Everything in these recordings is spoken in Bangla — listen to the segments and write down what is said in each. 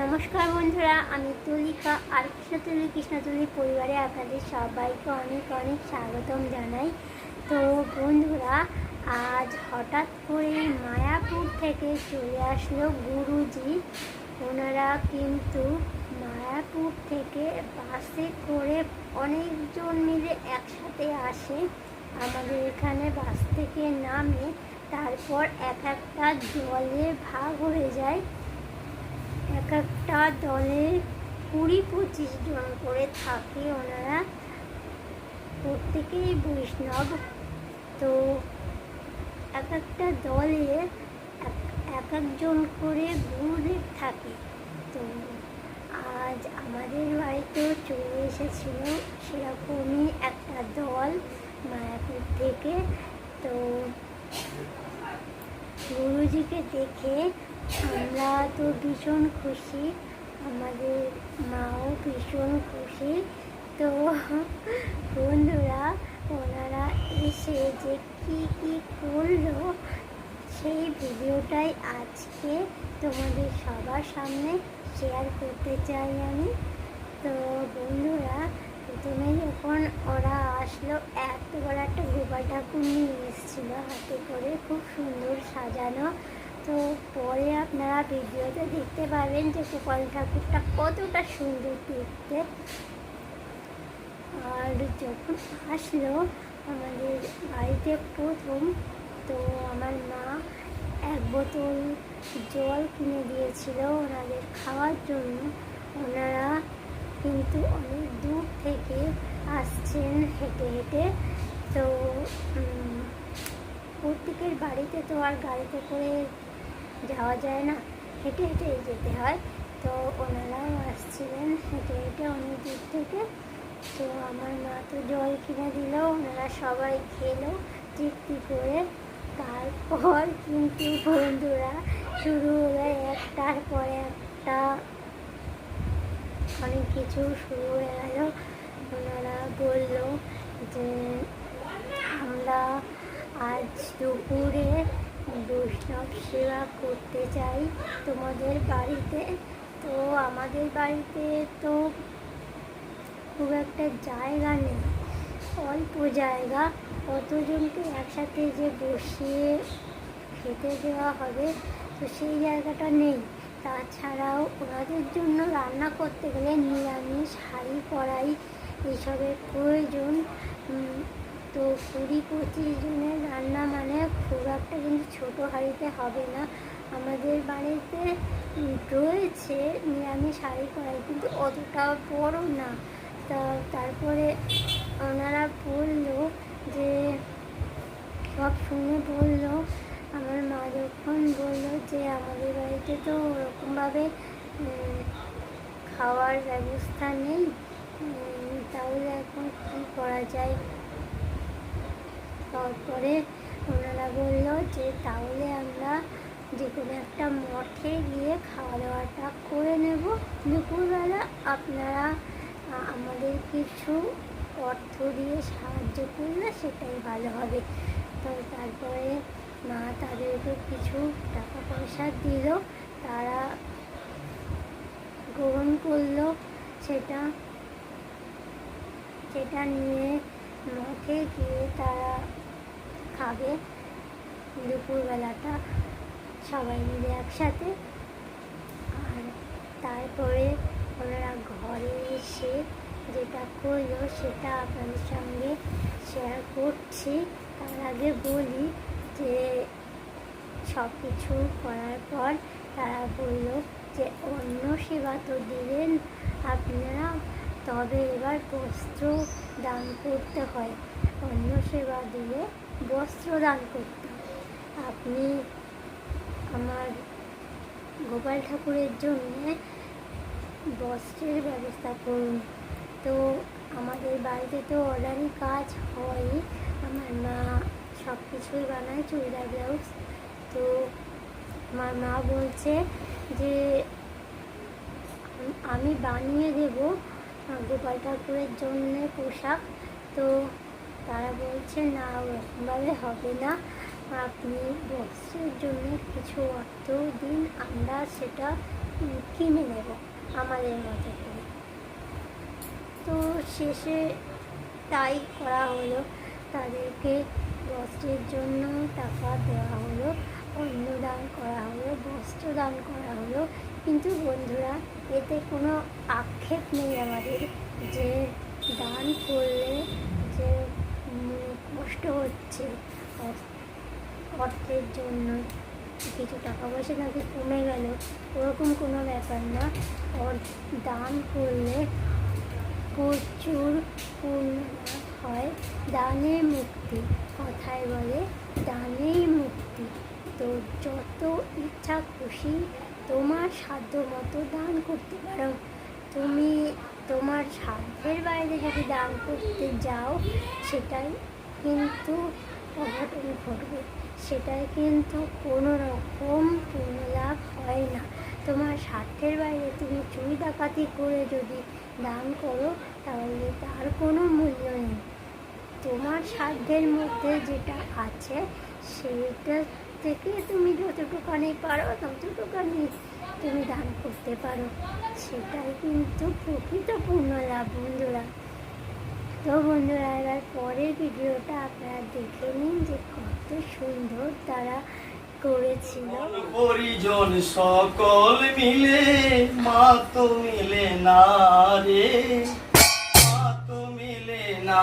নমস্কার বন্ধুরা, আমি তুলিকা। আর কৃষ্ণতুলি কৃষ্ণতুলি পরিবারে আপনাদের সবাইকে অনেক অনেক স্বাগতম জানাই। তো বন্ধুরা, আজ হঠাৎ করে মায়াপুর থেকে চলে আসলো গুরুজি। ওনারা কিন্তু মায়াপুর থেকে বাসে করে অনেকজন মিলে একসাথে আসে আমাদের এখানে বাস থেকে নামে। তারপর এক একটা জলে ভাগ হয়ে যায়। এক একটা দলে কুড়ি পঁচিশ জন করে থাকে ওনারা। প্রত্যেকেই বৈষ্ণব। তো এক একটা দলে এক- এক একজন করে গুরুদেব থাকে। তো আজ আমাদের বাড়িতেও চলে এসেছিল সেরকমই একটা দল মায়াপুর থেকে। তো গুরুজিকে দেখে আমরা তো ভীষণ খুশি, আমাদের মাও ভীষণ খুশি। তো বন্ধুরা, ওনারা এসে যে কী কী করল সেই ভিডিওটাই আজকে তোমাদের সবার সামনে শেয়ার করতে চাই আমি। তো বন্ধুরা প্রথমে যখন ওরা আসলো, এত বড় একটা গোপাল ঠাকুর নিয়ে এসেছিল হাতে করে, খুব সুন্দর সাজানো। তো পরে আপনারা ভিডিওতে দেখতে পাবেন যে গোপাল ঠাকুরটা কতটা সুন্দর দেখতে। আর যখন আসলো আমাদের বাড়িতে প্রথম, তো আমার মা এক বোতল জল কিনে দিয়েছিল ওনাদের খাওয়ার জন্য। ওনারা কিন্তু অনেক দূর থেকে আসছেন হেঁটে হেঁটে। তো প্রত্যেকের বাড়িতে তো আর গাড়িতে করে যাওয়া যায় না। হেঁটে হেঁটে যেতে হয়। তো ওনারাও আসছিলেন হেঁটে হেঁটে অনেক দূর থেকে। তো আমার মা তো জল কিনে দিল, ওনারা সবাই খেলো তৃপ্তি করে। তারপর কিন্তু বন্ধুরা শুরু হলো একটার পরে একটা। অনেক কিছু শুরু হয়ে গেল। ওনারা বলল যে, আমরা আজ দুপুরে বৈষ্ণব সেবা করতে চাই তোমাদের বাড়িতে। তো আমাদের বাড়িতে তো খুব একটা জায়গা নেই, অল্প জায়গা। কতজনকে একসাথে যে বসিয়ে খেতে দেওয়া হবে, তো সেই জায়গাটা নেই। তাছাড়াও ওনাদের জন্য রান্না করতে গেলে নিরামিষ, হাঁড়ি কড়াই, এইসবের প্রয়োজন। তো কুড়ি পঁচিশ জনের রান্না মানে খুব একটা কিন্তু ছোটো হাঁড়িতে হবে না। আমাদের বাড়িতে রয়েছে নিরামিষ হাঁড়ি কড়াই, কিন্তু অতটা বড় না। তা তারপরে ওনারা বলল যে, সব শুনে বলল, আমার মা যখন বলল যে, আমাদের বাড়িতে তো ওরকমভাবে খাওয়ার ব্যবস্থা নেই তাহলে এখন কী করা যায়? তারপরে ওনারা বলল যে তাহলে আমরা যে কোনো একটা মঠে গিয়ে খাওয়া দাওয়াটা করে নেব। দুপুরবেলা আপনারা আমাদের কিছু অর্থ দিয়ে সাহায্য করলে সেটাই ভালো হবে। তো তারপরে মা তাদেরকে কিছু টাকা পয়সা দিল। তারা গ্রহণ করল সেটা সেটা নিয়ে মঠে গিয়ে তারা খাবে। দুপুরবেলাটা সবাই মিলে একসাথে। আর তারপরে ওনারা ঘরে এসে যেটা করল সেটা আপনাদের সঙ্গে শেয়ার করছি। তার আগে বলি যে সব কিছু করার পর তারা বলল যে অন্য সেবা তো দিলেন আপনারা, তবে এবার বস্ত্র দান করতে হয়। অন্য সেবা দিলে বস্ত্র দান করতে হয়। আপনি আমার গোপাল ঠাকুরের জন্যে বস্ত্রের ব্যবস্থা করুন। তো আমাদের বাড়িতে তো অর্ডারই কাজ হয়। আমার মা সব কিছুই বানায়, চুড়িদার, ব্লাউজ। তো আমার মা বলছে যে, আমি বানিয়ে দেব গোপাল ঠাকুরের জন্যে পোশাক। তো তারা বলছে, না ওরকমভাবে হবে না। আপনি বস্ত্রের জন্য কিছু অর্থ দিন, আমরা সেটা কিনে নেব আমাদের মতো করে। তো শেষে তাই করা হলো। তাদেরকে বস্ত্রের জন্য টাকা দেওয়া হলো, অন্নদান করা হলো বস্ত্র দান করা হলো। কিন্তু বন্ধুরা, এতে কোনো আক্ষেপ নেই আমাদের যে দান করলে কষ্ট হচ্ছে। অর্থ- অর্থের জন্য কিছু টাকা পয়সা নাকি কমে গেল। ওরকম কোনো ব্যাপার না। অর- দান করলে প্রচুর হয়। দানে মুক্তি, কথায় বলে দানেই মুক্তি। তো যত ইচ্ছা খুশি তোমার সাধ্য মতো দান করতে পারো। তুমি তোমার সাধ্যের বাইরে যদি দান করতে যাও, সেটাই কিন্তু অঘটন ঘটবে সেটাই কিন্তু কোনো রকম পুণ্যলাভ হয় না। তোমার স্বার্থের বাইরে তুমি চুরি ডাকাতি করে যদি দান করো, তাহলে তার কোনো মূল্য নেই। তোমার সাধ্যের মধ্যে যেটা আছে সেটা থেকে তুমি যতটুকানি পারো, ততটুকানি তুমি দান করতে পারো। সেটাই কিন্তু প্রকৃত পূর্ণ লাভ বন্ধুরা। তো বন্ধুরা, এবার পরের ভিডিওটা আপনারা দেখে নিন যে কত সুন্দর তারা করেছিল। পরিজন সকল মিলে, মা তো মিলে না রে, মা তো মিলে না।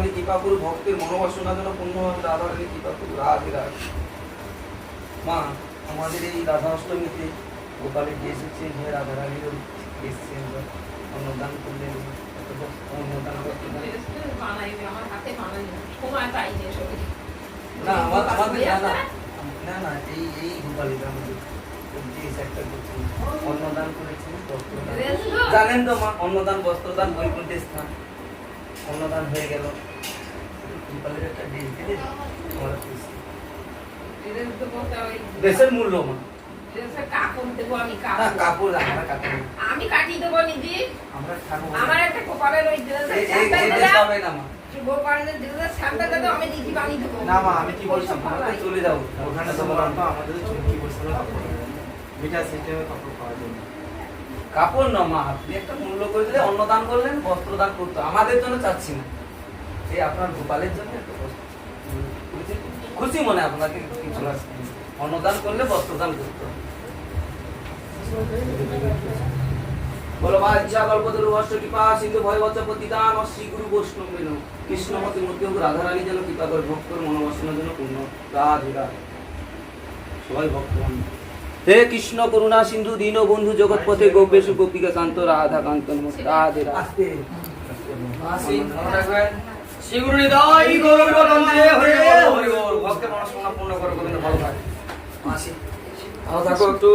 রাধারানী কৃপা করু ভক্তের মনোবাসনা যেন পূর্ণ হয় রাধারানী কৃপা করু রাধে রাধে। মা, আমাদের এই রাধা অষ্টমীতে গোপালের যে এসেছে, যে রাধা রানীর এসছে অন্নদান করলেন। অন্নদান হয়ে গেল। গোপালের একটা ড্রেস দিলে আমরা খুশি। দেশের মূল্য মা কাপড় দেবো আমি দেবো নিজে। আমার একটা কপালের ওই বানিয়ে দেবো। না মা কি বলছি চলে যাব। ওখানে তো বললাম তো আমাদের বলছিল কাপড় সিস্টেমে কাপড় পাওয়া যায়। কাপড় না মা আপনি একটা মূল্য করে দিলে অন্নদান করলেন বস্ত্র দান করতো আমাদের জন্য চাচ্ছি না। এই আপনার গোপালের জন্য? খুশি মনে আপনাকে কিছু অন্নদান করলে বস্ত্রদান করতো বলো কল্পতরু কৃপা সিন্ধু শ্রী গুরু বৈষ্ণব মেন। কৃষ্ণমতি মূর্তি রাধারানী যেন কৃপা করে ভক্তর মনোবাসনের জন্য পূর্ণ রাধে সবাই ভক্তবান। হে কৃষ্ণ করুণা সিন্ধু দীন বন্ধু জগৎ পথে গোপেশু গোপিকা কান্ত রাধা কান্ত রাধে রাধে। আসি মনে রাখবেন শ্রী গৌর বিমানন্দে হরি হরি ভক্তের মনস্কামনা পূর্ণ করো গোবিন্দ ভালো থাকে। ভালো থাকো একটু।